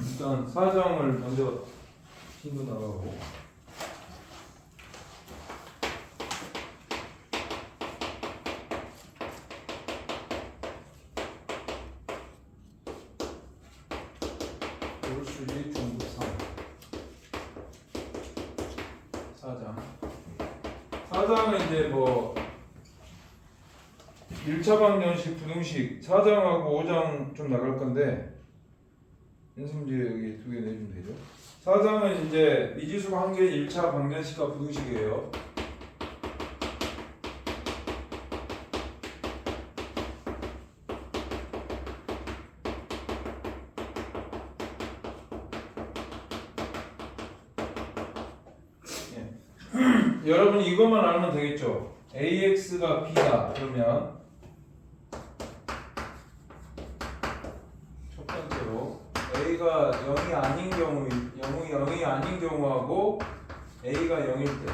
일단 사장을 먼저 신고 나가고. 올수리 중국 상 사장. 사장은 이제 뭐 1차 방정식 부등식 4장하고 5장 좀 나갈 건데 연습문제 여기 두 개 내주면 되죠. 4장은 이제 미지수가 한 개의 1차 방정식과 부등식이에요. 예. 여러분 이것만 알면 되겠죠. AX가 B다 그러면 첫 번째로 A가 0이 아닌 경우 0이 0이 아닌 경우하고 A가 0일 때.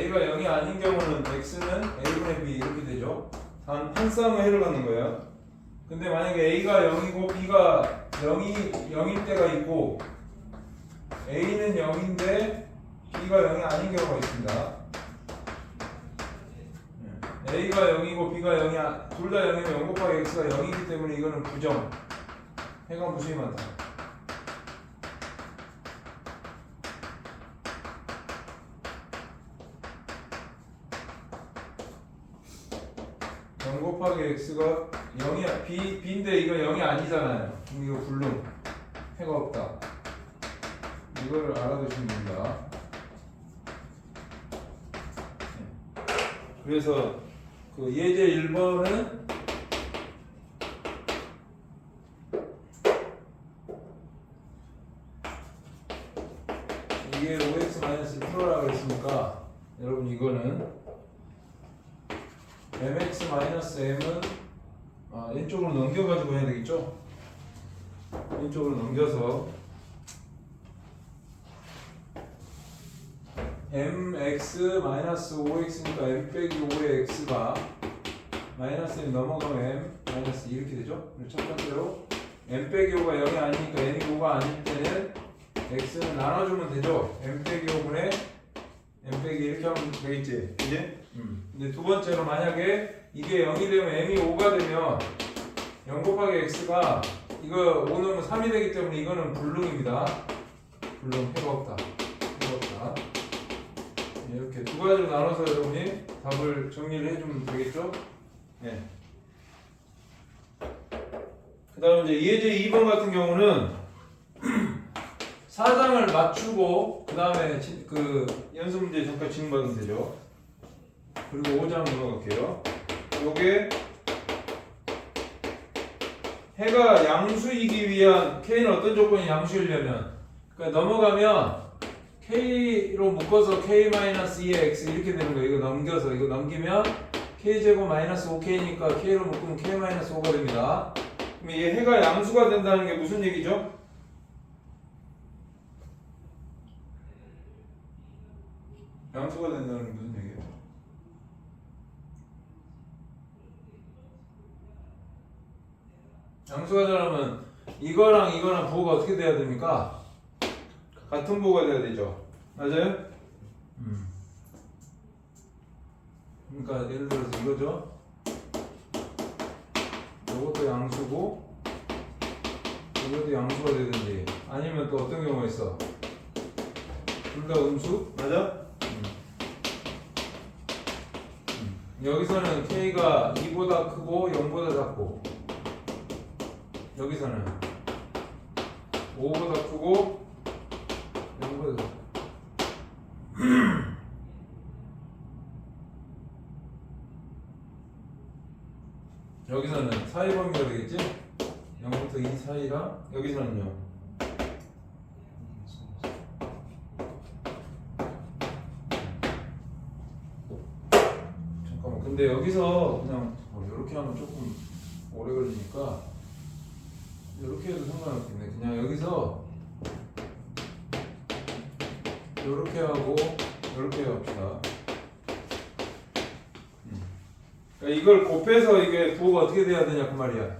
A가 0이 아닌 경우는 X는 A분의 B 이렇게 되죠. 단 판싸움의 해를 갖는 거예요. 근데 만약에 A가 0이고 B가 0이 0일 때가 있고 A는 0인데 B가 0이 아닌 경우가 있습니다. A가 0이고 B가 0이 둘다 0이면 0 곱하기 X가 0이기 때문에 이거는 부정 해가 무수히 많다. 영 곱하기 X가 0이 B, B인데 이거 0이 아니잖아요. 이거 불능. 해가 없다. 이걸 알아두시면 됩니다. 네. 그래서 그 예제 1번은 이게 5x-1%라고 그랬으니까 이거는 mx-m은 아, 왼쪽으로 넘겨가지고 해야 되겠죠? 왼쪽으로 넘겨서 mx-5x니까 m 빼기 5의 x가 마이너스 1 넘어가면 m 마이너스 2 이렇게 되죠? 그리고 첫 번째로 m 빼기 5가 0이 아니니까 n이 5가 아닐 때는 x는 나눠주면 되죠? m 빼기 5분의 m 빼기 이렇게 하면 되겠지? 이제? 음. 근데 두 번째로 만약에 이게 0이 되면 m이 5가 되면 0 곱하기 x가 이거 5 넣으면 3이 되기 때문에 이거는 불능입니다. 불능 해가 없다. 해가 없다. 네, 이렇게 두 가지로 나눠서 여러분이 답을 정리를 해주면 되겠죠? 네. 그 다음 이제 예제 2번 같은 경우는 사장을 맞추고 그 다음에 그 연습 문제 잠깐 질문받으면 되죠. 그리고 5장 넘어갈게요. 요게 해가 양수이기 위한 K는 어떤 조건이 양수이려면 그러니까 넘어가면 K로 묶어서 K-2의 X 이렇게 되는 거예요. 이거 넘겨서 이거 넘기면 K제곱 마이너스 5K니까 K로 묶으면 K-5가 됩니다. 그럼 이 해가 양수가 된다는 게 무슨 얘기죠? 양수가 된다는 게 무슨 얘기예요? 양수가 되려면 이거랑 이거랑 부호가 어떻게 돼야 됩니까? 같은 부호가 돼야 되죠. 맞아요? 음. 그러니까 예를 들어서 이거죠. 이것도 양수고 이것도 양수가 되든지 아니면 또 어떤 경우가 있어? 둘 다 음수? 맞아? 여기서는 k가 2보다 크고 0보다 작고. 여기서는 5보다 크고 0보다 작고. 여기서는 사이 범위가 되겠지? 0부터 2 사이랑 여기서는요 잠깐만 근데 여기서 그냥 이렇게 하면 조금 오래 걸리니까 이렇게 해도 상관없겠네 그냥 여기서 이렇게 하고 이렇게 합시다 음. 그러니까 이걸 곱해서 이게 부호가 어떻게 돼야 되냐 그 말이야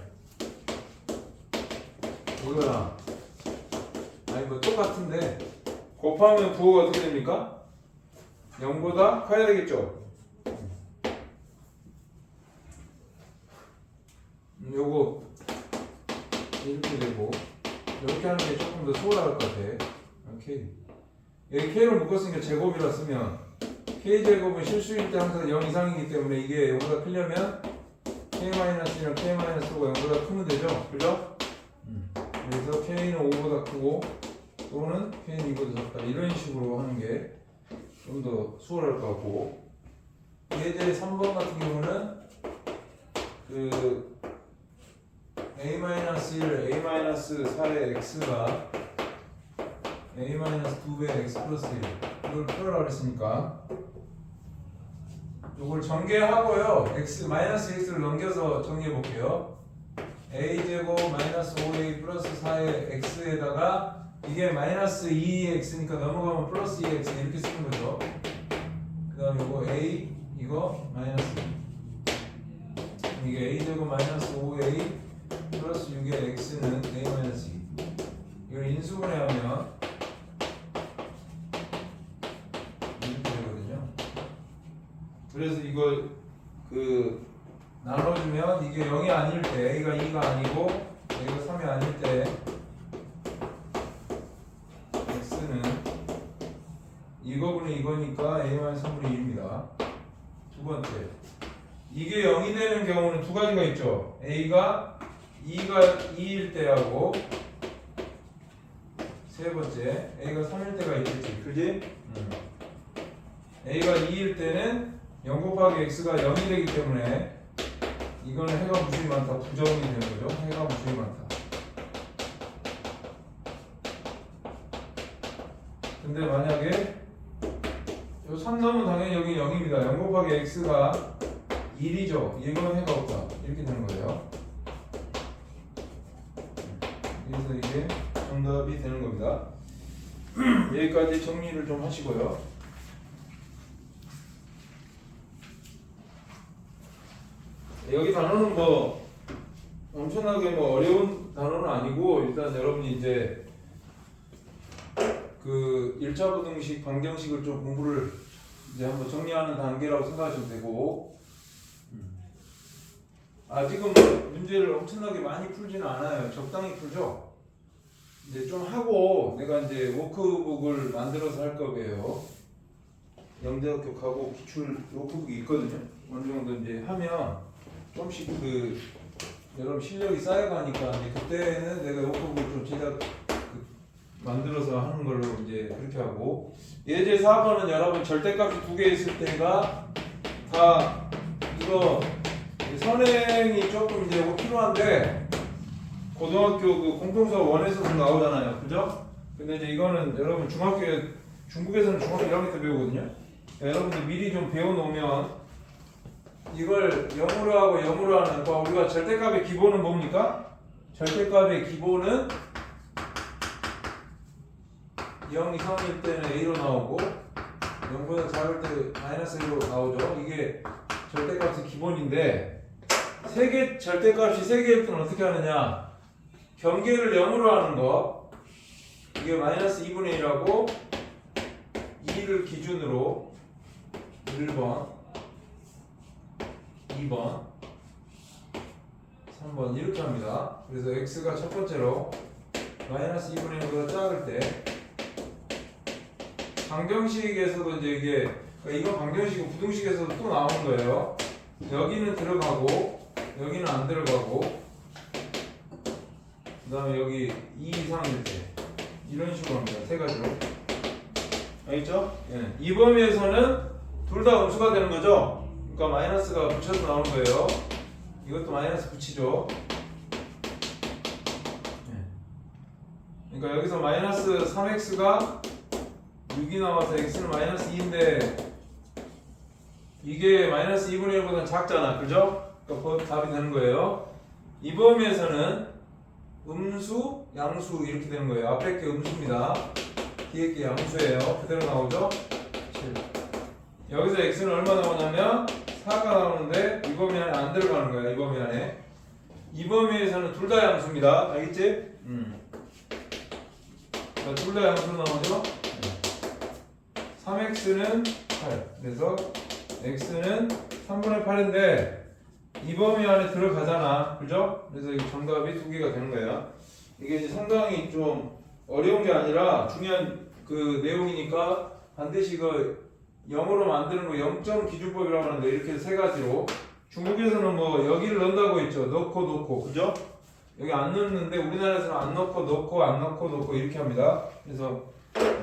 이거랑 아니 뭐 똑같은데 곱하면 부호가 어떻게 됩니까? 0보다 커야 되겠죠? 음, 요거 이렇게 되고 이렇게 하는 게 조금 더 수월할 것 같아. 오케이 여기 k를 묶었으니까 제곱이라 쓰면 k 제곱은 실수일 때 항상 0 이상이기 때문에 이게 0보다 크려면 k-1이랑 k-5가 0보다 크면 되죠? 그죠? 음. 그래서 k는 5보다 크고 또는 k는 2보다 작다. 이런 식으로 하는 게 좀 더 수월할 것 같고. 예제 3번 같은 경우는 그 a-1 a-4의 x가 a-2배 x 플러스 1 이걸 풀어라 그랬으니까? 이걸 전개하고요. X 마이너스 x를 넘겨서 정리해 볼게요. A 제곱 마이너스 5a 플러스 4의 x에다가 이게 마이너스 2x니까 넘어가면 플러스 2x 이렇게 쓰는 거죠. 그 다음에 이거 a 이거 마이너스 2 이게 a 제곱 마이너스 5a 플러스 6의 x는 a 마이너스 2 이걸 인수분해하면 이렇게 되거든요 그래서 이걸 그 나눠주면 이게 0이 아닐 때 a가 2가 아니고 a가 3이 아닐 때 x는 이거분의 이거니까 a-3분의 1입니다 두 번째 이게 0이 되는 경우는 두 가지가 있죠 a가 2가 2일 때하고 세 번째 a가 3일 때가 있겠지 그지? 음. A가 2일 때는 0 곱하기 x가 0이 되기 때문에 이거는 해가 무수히 많다. 부정이 되는 거죠. 해가 무수히 많다. 근데 만약에 요3 넘으면 당연히 여기 0입니다. 0 곱하기 x가 1이죠. 이건 해가 없다. 이렇게 되는 거예요. 그래서 이게 정답이 되는 겁니다. 여기까지 정리를 좀 하시고요 여기 단어는 뭐 엄청나게 뭐 어려운 단어는 아니고 일단 여러분이 이제 그 1차 부등식 방정식을 좀 공부를 이제 한번 정리하는 단계라고 생각하시면 되고. 음. 아직은 뭐 문제를 엄청나게 많이 풀지는 않아요. 적당히 풀죠. 이제 좀 하고 내가 이제 워크북을 만들어서 할 거예요. 영대학교하고 기출 워크북이 있거든요. 어느 정도 이제 하면 조금씩 그 여러분 실력이 쌓여가니까 이제 그때는 내가 워크북을 좀 제작 그 만들어서 하는 걸로 이제 그렇게 하고. 예제 4번은 여러분 절대값이 두 개 있을 때가 다 이거 선행이 조금 이제 뭐 필요한데 고등학교 그 공통수업 원에서도 나오잖아요. 그죠? 근데 이제 이거는 여러분 중학교에 중국에서는 중학교 1학년 때 배우거든요. 여러분들 미리 좀 배워놓으면 이걸 0으로 하고 0으로 하는 거 우리가 절대값의 기본은 뭡니까? 절대값의 기본은 0 이상일 때는 A로 나오고 0보다 작을 때 마이너스 1로 나오죠. 이게 절대값의 기본인데 세개 절대값이 세 개일 때는 어떻게 하느냐? 경계를 0으로 하는 거 이게 마이너스 2분의 1하고 2를 기준으로 1번 2번 3번 이렇게 합니다. 그래서 x가 첫 번째로 마이너스 2분의 1보다 작을 때 방정식에서도 이제 이게 그러니까 이건 방정식이고 부등식에서도 또 나오는 거예요. 여기는 들어가고 여기는 안 들어가고 그 다음에 여기 2 이상일 때 이런 식으로 합니다. 세 가지로 알겠죠? 예. 이 범위에서는 둘 다 음수가 되는 거죠? 그러니까 마이너스가 붙여서 나오는 거예요. 이것도 마이너스 붙이죠. 예. 그러니까 여기서 마이너스 3x가 6이 나와서 x는 마이너스 2인데 이게 마이너스 2분의 1보다 작잖아. 그죠? 그러니까 법- 답이 되는 거예요. 이 범위에서는 음수, 양수 이렇게 되는 거예요. 앞에 게 음수입니다. 뒤에 게 양수예요. 그대로 나오죠? 7. 여기서 x는 얼마 나오냐면 4가 나오는데 이 범위 안에 안 들어가는 거야. 이 범위 안에. 이 범위에서는 둘 다 양수입니다. 알겠지? 음. 둘 다 양수 나오죠? 3x는 8. 그래서 x는 3분의 8인데 이 범위 안에 들어가잖아. 그죠? 그래서 이 정답이 두 개가 되는 거야. 이게 이제 상당히 좀 어려운 게 아니라 중요한 그 내용이니까 반드시 그 영어로 만드는 거 0점 기준법이라고 하는데 이렇게 세 가지로 중국에서는 뭐 여기를 넣는다고 했죠. 넣고 넣고 그죠? 여기 안 넣는데 우리나라에서는 안 넣고 넣고 안 넣고 넣고 이렇게 합니다. 그래서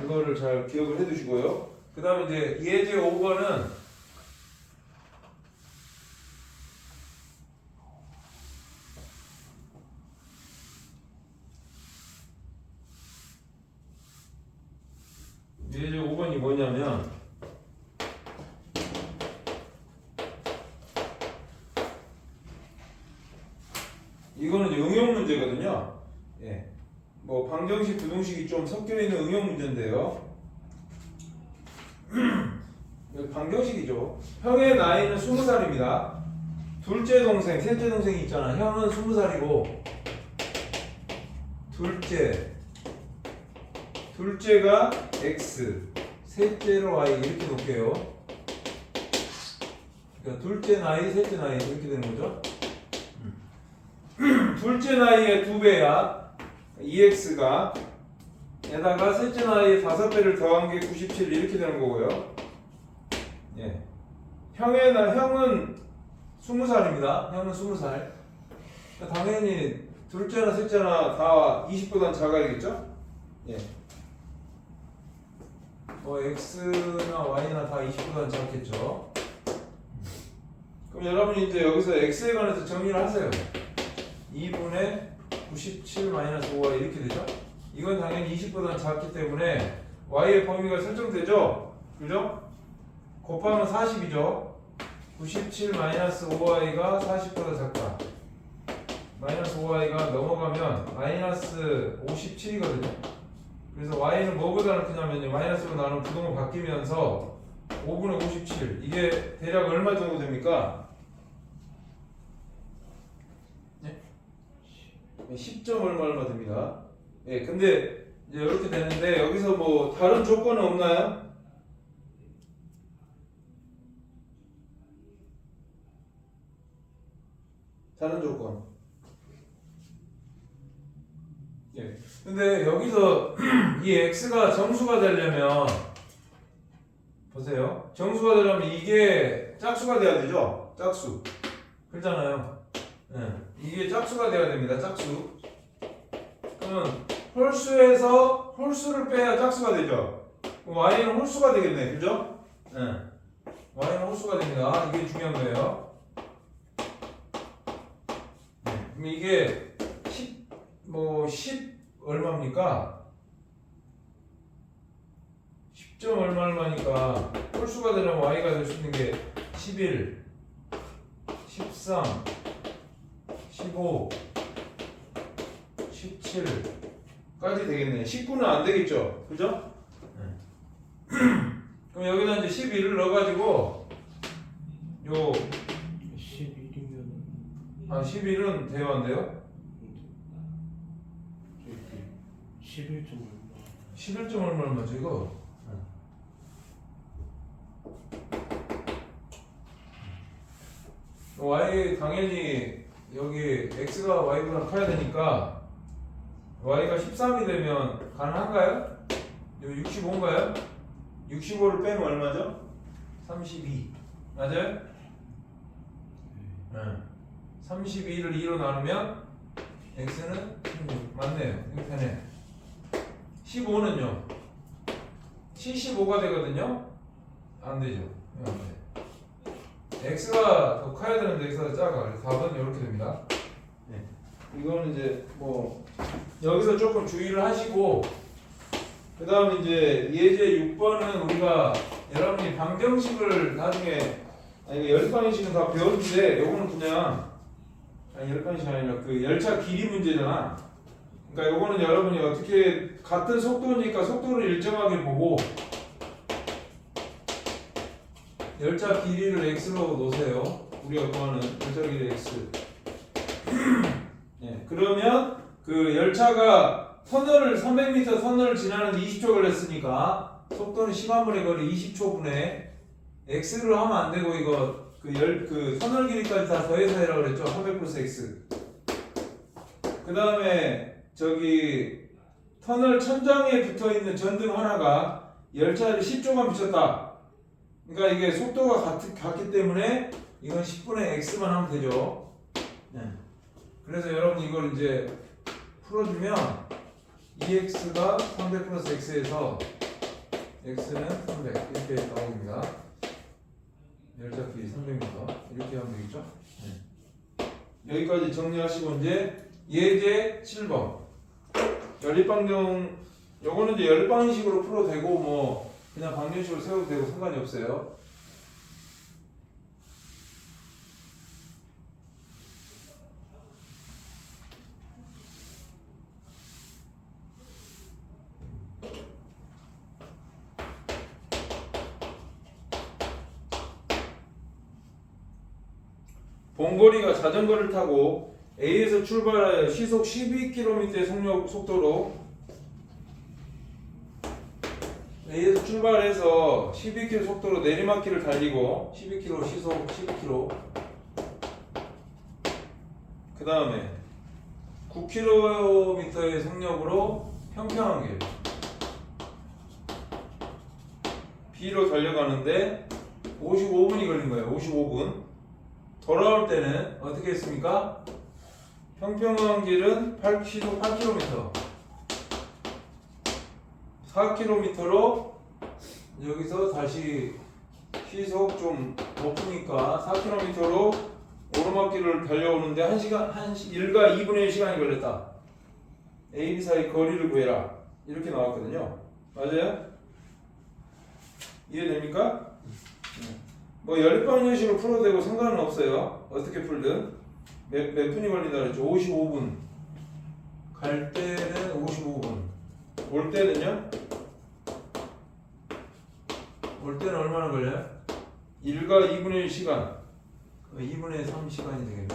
이거를 잘 기억을 해두시고요. 그 다음에 이제 예제 5번은 예제 5번이 뭐냐면 이거는 이제 응용 문제거든요. 예. 뭐 방정식, 부동식이 좀 섞여 있는 응용 문제인데요. 방정식이죠. 형의 나이는 20살입니다. 둘째 동생, 셋째 동생이 있잖아. 형은 20살이고 둘째 둘째가 x, 셋째로 y 이렇게 놓을게요. 그러니까 둘째 나이, 셋째 나이 이렇게 되는 거죠. 둘째 나이의 두 배야. 2x가 에다가 셋째 나이의 다섯 배를 더한 게 97 이렇게 되는 거고요. 예. 형의 나 형은 20살입니다. 형은 20살. 당연히 둘째나 셋째나 다 20보단 작아야 되겠죠? 예. 뭐 x나 y나 다 20보단 작겠죠. 그럼 여러분이 이제 여기서 x에 관해서 정리를 하세요. 2분의 97 마이너스 5y 이렇게 되죠? 이건 당연히 20보다 작기 때문에 y의 범위가 설정되죠? 그죠? 곱하면 40이죠? 97 마이너스 5y가 40보다 작다. 마이너스 5y가 넘어가면 마이너스 57이거든요. 그래서 y는 뭐보다 크냐면요. 마이너스로 나누면 부동호 바뀌면서 5분의 57 이게 대략 얼마 정도 됩니까? 10점 얼마 얼마 됩니다. 예, 근데 이제 이렇게 되는데 여기서 뭐 다른 조건은 없나요? 다른 조건. 예. 근데 여기서 이 x가 정수가 되려면 보세요. 정수가 되려면 이게 짝수가 돼야 되죠? 짝수. 그렇잖아요. 예. 이게 짝수가 돼야 됩니다. 짝수. 그러면 홀수에서 홀수를 빼야 짝수가 되죠. y는 홀수가 되겠네. 그죠? 예. y는 홀수가 됩니다. 아, 이게 중요한 거예요. 네. 그럼 이게 10, 뭐, 10 얼마입니까? 10점 얼마 얼마니까 홀수가 되려면 y가 될 수 있는 게 11, 13, 15, 17 까지 되겠네. 19는 안 되겠죠? 그죠? 그럼 여기다 이제 11을 넣어가지고 요 11이면 아, 11은 대화인데요? 11점 얼마 11점 얼마 얼마죠 이거? y 당연히 여기 x가 y보다 커야 되니까 y가 13이 되면 가능한가요? 여기 65인가요? 65를 빼면 얼마죠? 32 맞아요? 네. 32를 2로 나누면 x는 16 맞네요 되네 15는요 75가 되거든요 안 되죠 이거 안 돼. x가 더 커야 되는데 x가 작아 그래서 답은 이렇게 됩니다 네. 이거는 이제 뭐 여기서 조금 주의를 하시고 그 다음 이제 예제 6번은 우리가 여러분이 방정식을 나중에 아니 이거 열방식은 다 배웠는데 요거는 그냥 아니 열방식 아니라 그 열차 길이 문제잖아 그러니까 요거는 여러분이 어떻게 같은 속도니까 속도를 일정하게 보고 열차 길이를 x로 놓으세요. 우리가 구하는 열차 길이 x. 예, 그러면 그 열차가 터널을 300m 터널을 지나는 20초 걸렸으니까 속도는 시간분의 거리 20초분에 x를 하면 안 되고 이거 그 열 그 터널 길이까지 다 더해서 해라 그랬죠? 300 플러스 x. 그 다음에 저기 터널 천장에 붙어 있는 전등 하나가 열차를 10초간 비쳤다. 그러니까 이게 속도가 같, 같기 때문에 이건 10분의 x만 하면 되죠. 네. 그래서 여러분 이걸 이제 풀어주면 2x가 300 플러스 x에서 x는 300 이렇게 나옵니다. 열차 길이 300m 이렇게 하면 되겠죠? 네. 여기까지 정리하시고 이제 예제 7번 연립방정 요거는 이제 연립방식으로 풀어도 되고 뭐 그냥 방정식으로 세워도 되고 상관이 없어요. 봉거리가 자전거를 타고 A에서 출발하여 시속 12km의 속력, 속도로 A에서 출발해서 12km 속도로 내리막길을 달리고 12km 시속 12km 그 다음에 9km의 속력으로 평평한 길 B로 달려가는데 55분이 걸린 거예요. 55분 돌아올 때는 어떻게 했습니까? 평평한 길은 8, 시속 8km 4km로 여기서 다시 시속 좀 높으니까 4km로 오르막길을 달려오는데 1시간, 1, 일과 2분의 1 시간이 걸렸다 A, B 사이 거리를 구해라 이렇게 나왔거든요 맞아요? 이해됩니까? 뭐 연립방정식으로 풀어도 되고 상관은 없어요. 어떻게 풀든 몇, 몇 분이 걸린다 그랬죠? 55분. 갈 때는 55분. 올 때는요? 올 때는 얼마나 걸려요? 1과 2분의 1 시간. 2분의 3 시간이 되겠네.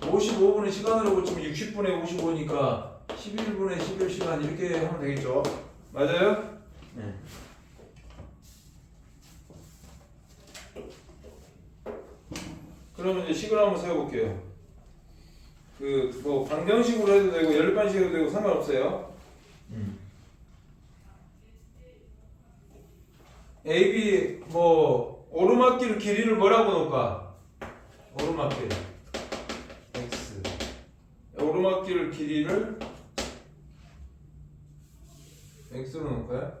55분의 시간으로 고치면 60분의 55니까 11분의 11시간 이렇게 하면 되겠죠? 맞아요? 네. 그러면 이제 식을 한번 세워볼게요. 그 뭐 방정식으로 해도 되고 연립반식으로 해도 되고 상관없어요. A, B 뭐 오르막길 길이를 뭐라고 놓을까? 오르막길 X 오르막길 길이를 X로 놓을까요?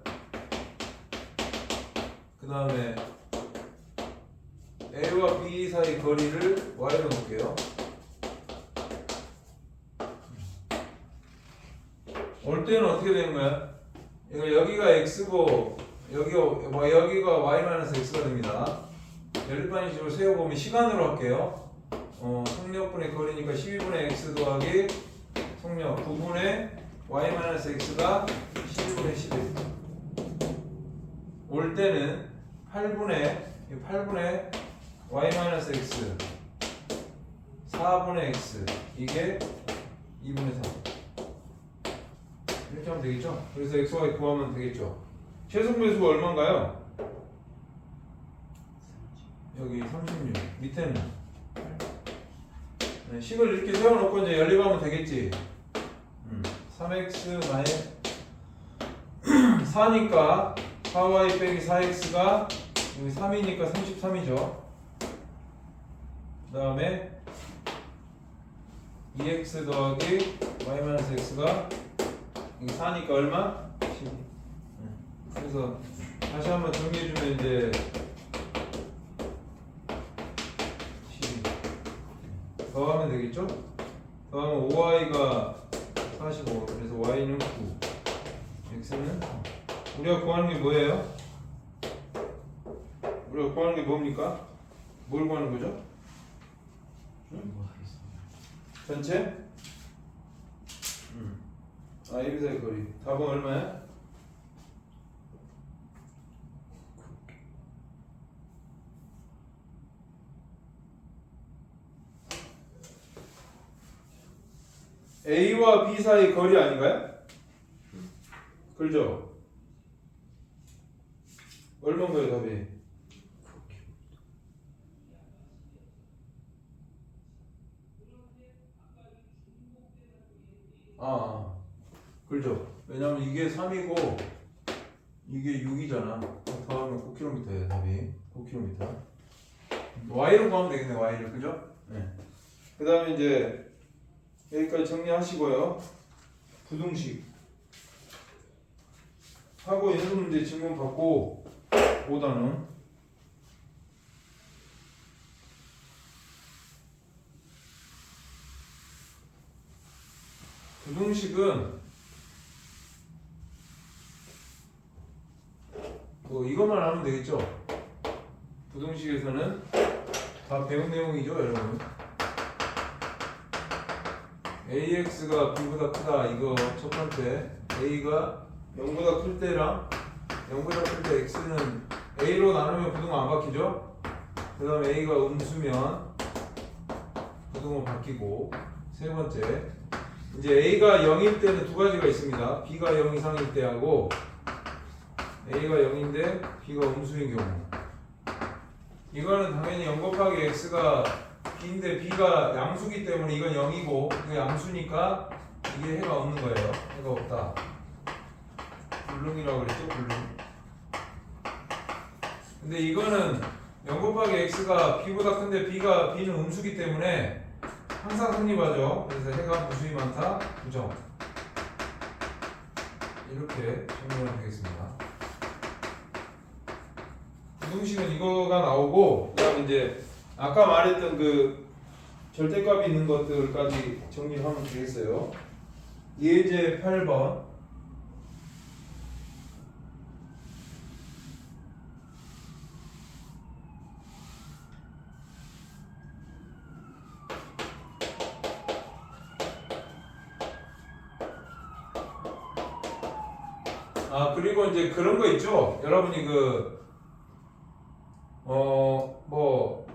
그 다음에 A와 B 사이 거리를 Y로 놓을게요. 올 때는 어떻게 되는 거야? 이거 여기가 X고 여기가 뭐 여기가 Y-X가 됩니다. 연립반식으로 세워보면 시간으로 할게요. 어, 속력분의 거리니까 12분의 X 더하기 속력 9분의 Y-X가 12분의 11. 올 때는 8분의 8분의 y-x 4분의 x 이게 2분의 3 이렇게 하면 되겠죠? 그래서 x, y 구하면 되겠죠? 최소 배수가 얼마인가요? 여기 36 밑에는 네, 식을 이렇게 세워놓고 이제 연립하면 되겠지 음, 3x 마이 4니까 4y 빼기 4x가 여기 3이니까 33이죠 그 다음에 2x 더하기 y-x가 이게 4니까 얼마? 12 그래서 다시 한번 정리해주면 이제 12 더하면 되겠죠? 더하면 5y가 45 그래서 y는 9 x는 3 우리가 구하는 게 뭐예요? 우리가 구하는 게 뭡니까? 뭘 구하는 거죠? 전체? 음. 아, 예비사의 거리. 답은 얼마야? A와 B 사이 거리 아닌가요? 그죠? 얼마인 거예요 답이? 아, 아. 그죠? 왜냐면 이게 3이고 이게 6이잖아. 더하면 9km예요 답이. 9km. y로 구하면 되겠네 y를 그죠? 네. 그 다음에 이제 여기까지 정리하시고요. 부등식 하고 연습 문제 질문 받고 보다는 부등식은 뭐 이것만 하면 되겠죠? 부등식에서는 다 배운 내용이죠, 여러분. AX가 B보다 크다 이거 첫 번째 A가 0보다 클 때랑 0보다 클 때 X는 A로 나누면 부등호 안 바뀌죠? 그 다음에 A가 음수면 부등호 바뀌고 세 번째 이제 A가 0일 때는 두 가지가 있습니다 B가 0 이상일 때하고 A가 0인데 B가 음수인 경우 이거는 당연히 0 곱하기 X가 B인데 B가 양수기 때문에 이건 0이고 이거 양수니까 이게 해가 없는 거예요. 해가 없다. 불능이라고 그랬죠? 불능. 근데 이거는 0 곱하기 X가 B보다 큰데 B가 B는 음수기 때문에 항상 성립하죠. 그래서 해가 무수히 많다. 부정. 이렇게 정리하면 되겠습니다. 부등식은 이거가 나오고 그다음 이제 아까 말했던 그 절대값이 있는 것들까지 정리를 하면 되겠어요. 예제 8번. 아 그런 거 있죠. 여러분이 그 어, 뭐,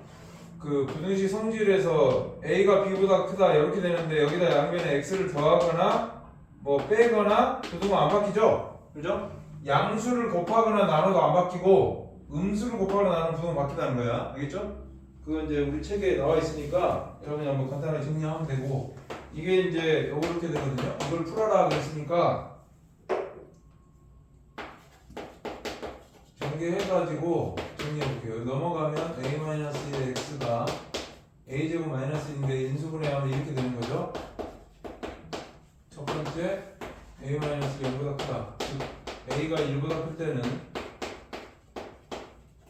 그 부등식 성질에서 A가 B보다 크다 이렇게 되는데 여기다 양변에 X를 더하거나 뭐 빼거나 부등호 안 바뀌죠? 그죠? 양수를 곱하거나 나눠도 안 바뀌고 음수를 곱하거나 나누면 부등호 바뀐다는 거야. 알겠죠? 그건 이제 우리 책에 나와 있으니까 여러분이 한번 간단하게 정리하면 되고 이게 이제 요거 이렇게 되거든요. 이걸 풀어라 그랬으니까 전개해가지고 정리해볼게요. 넘어가면 a-x가 a제곱 마이너스 인데 인수분해 하면 이렇게 되는 거죠. 첫 번째 a-1보다 크다. 즉 a가 1보다 클 때는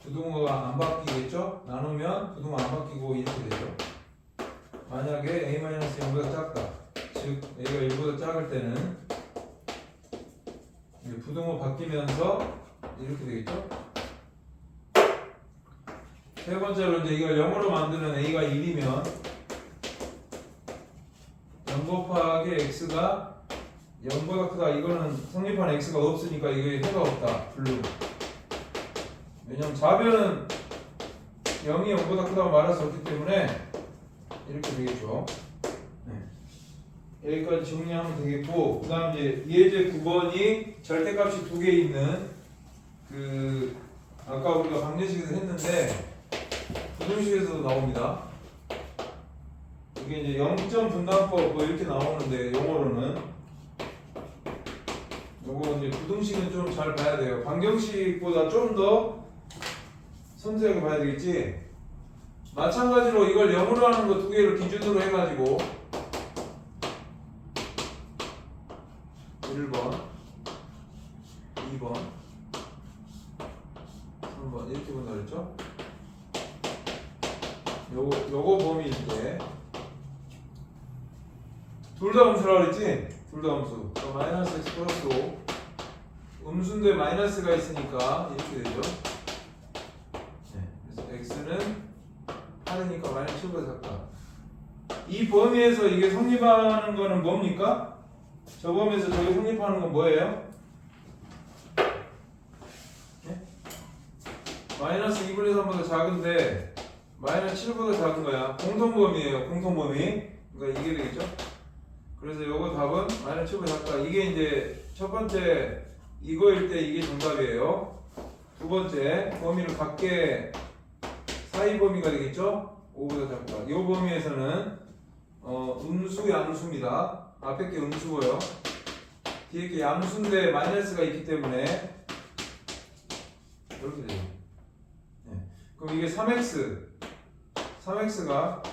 부등호가 안 바뀌겠죠? 나누면 부등호 안 바뀌고 이렇게 되죠. 만약에 a-0보다 작다. 즉 a가 1보다 작을 때는 부등호 바뀌면서 이렇게 되겠죠? 세 번째로 이제 이걸 0으로 만드는 a가 1이면 0 곱하기 x가 0보다 크다 이거는 성립한 x가 없으니까 이게 해가 없다 블루 왜냐면 좌변은 0이 0보다 크다고 말할 수 없기 때문에 이렇게 되겠죠 네. 여기까지 정리하면 되겠고 그 다음 이제 예제 9번이 절대값이 두 개 있는 그 아까 우리가 방정식에서 했는데 부등식에서도 나옵니다. 이게 이제 0점 분단법 뭐 이렇게 나오는데 영어로는 요거 이제 부등식은 좀 잘 봐야 돼요. 방정식보다 좀 더 섬세하게 봐야 되겠지. 마찬가지로 이걸 0으로 하는 거 두 개를 기준으로 해가지고 1번, 2번, 3번 이렇게 본다 그랬죠? 요거 요거 범위인데 둘 다 음수라 그랬지? 둘 다 음수. 그럼 마이너스 x 플러스 5 음수인데 마이너스가 있으니까 이렇게 되죠. 네. 그래서 x는 8이니까 마이너스 7보다 작다. 이 범위에서 이게 성립하는 거는 뭡니까? 저 범위에서 저게 성립하는 건 뭐예요? 네? 마이너스 2분의 3보다 작은데 마이너스 7보다 작은 거야. 공통범위예요. 공통범위. 그러니까 이게 되겠죠? 그래서 요거 답은 마이너스 7보다 작다. 이게 이제 첫 번째 이거일 때 이게 정답이에요. 두 번째 범위를 갖게 사이 범위가 되겠죠? 5보다 작다. 이 범위에서는 어, 음수 양수입니다. 앞에 게 음수고요. 뒤에 게 양수인데 마이너스가 있기 때문에 이렇게 돼요. 네. 그럼 이게 3x 3x가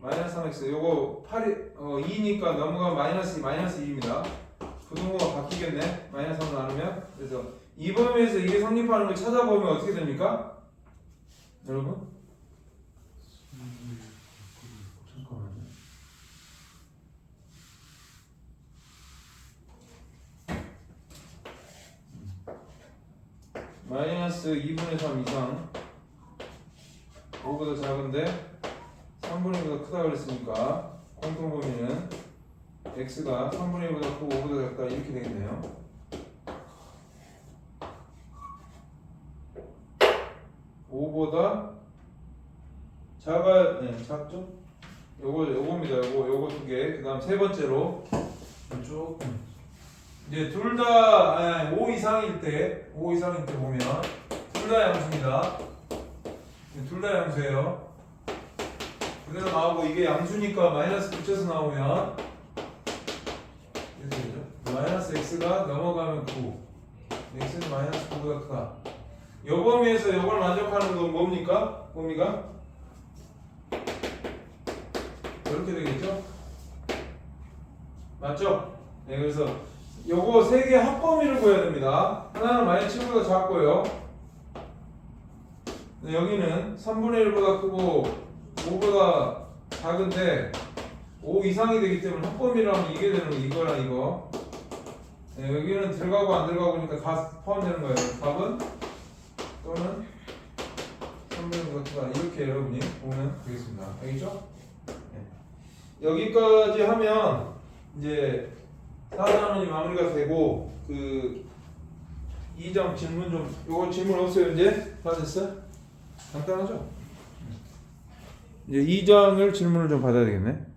마이너스 3x 요거 8이 어 2니까 넘어가면 마이너스 2 마이너스 2입니다. 부등호가 바뀌겠네. 마이너스 3 나누면 그래서 이 범위에서 이게 성립하는 걸 찾아보면 어떻게 됩니까? 여러분? 마이너스 2분의 3 이상 5보다 작은데 3분의 1보다 크다 그랬으니까 공통 범위는 x가 3분의 1보다 크고 5보다 작다 이렇게 되겠네요. 오보다 작아 네 작죠? 요거 요겁니다. 요거 요거 두 개. 그다음 세 번째로 쭉 이제 둘다 5 이상일 때, 5 이상일 때 보면 둘 다 양수입니다. 둘 다 양수예요. 그대로 나오고 이게 양수니까 마이너스 붙여서 나오면. 마이너스 x가 넘어가면 9. x는 마이너스 9보다 크다. 요 범위에서 요걸 만족하는 건 뭡니까? 범위가? 이렇게 되겠죠? 맞죠? 네, 그래서 요거 세 개 합범위를 구해야 됩니다. 하나는 마이너스 7보다 작고요. 네, 여기는 3분의 1보다 크고 5보다 작은데 5 이상이 되기 때문에 합범위라면 이게 되는 거 이거랑 이거. 네, 여기는 들어가고 안 들어가고 그러니까 다 포함되는 거예요. 답은 또는 3분의 1보다 크다 이렇게 여러분이 보면 되겠습니다. 알겠죠? 네. 여기까지 하면 이제 사단원이 마무리가 되고 그 2점 질문 좀 요거 질문 없어요 이제 다 됐어? 간단하죠? 이제 2장을 질문을 좀 받아야 되겠네.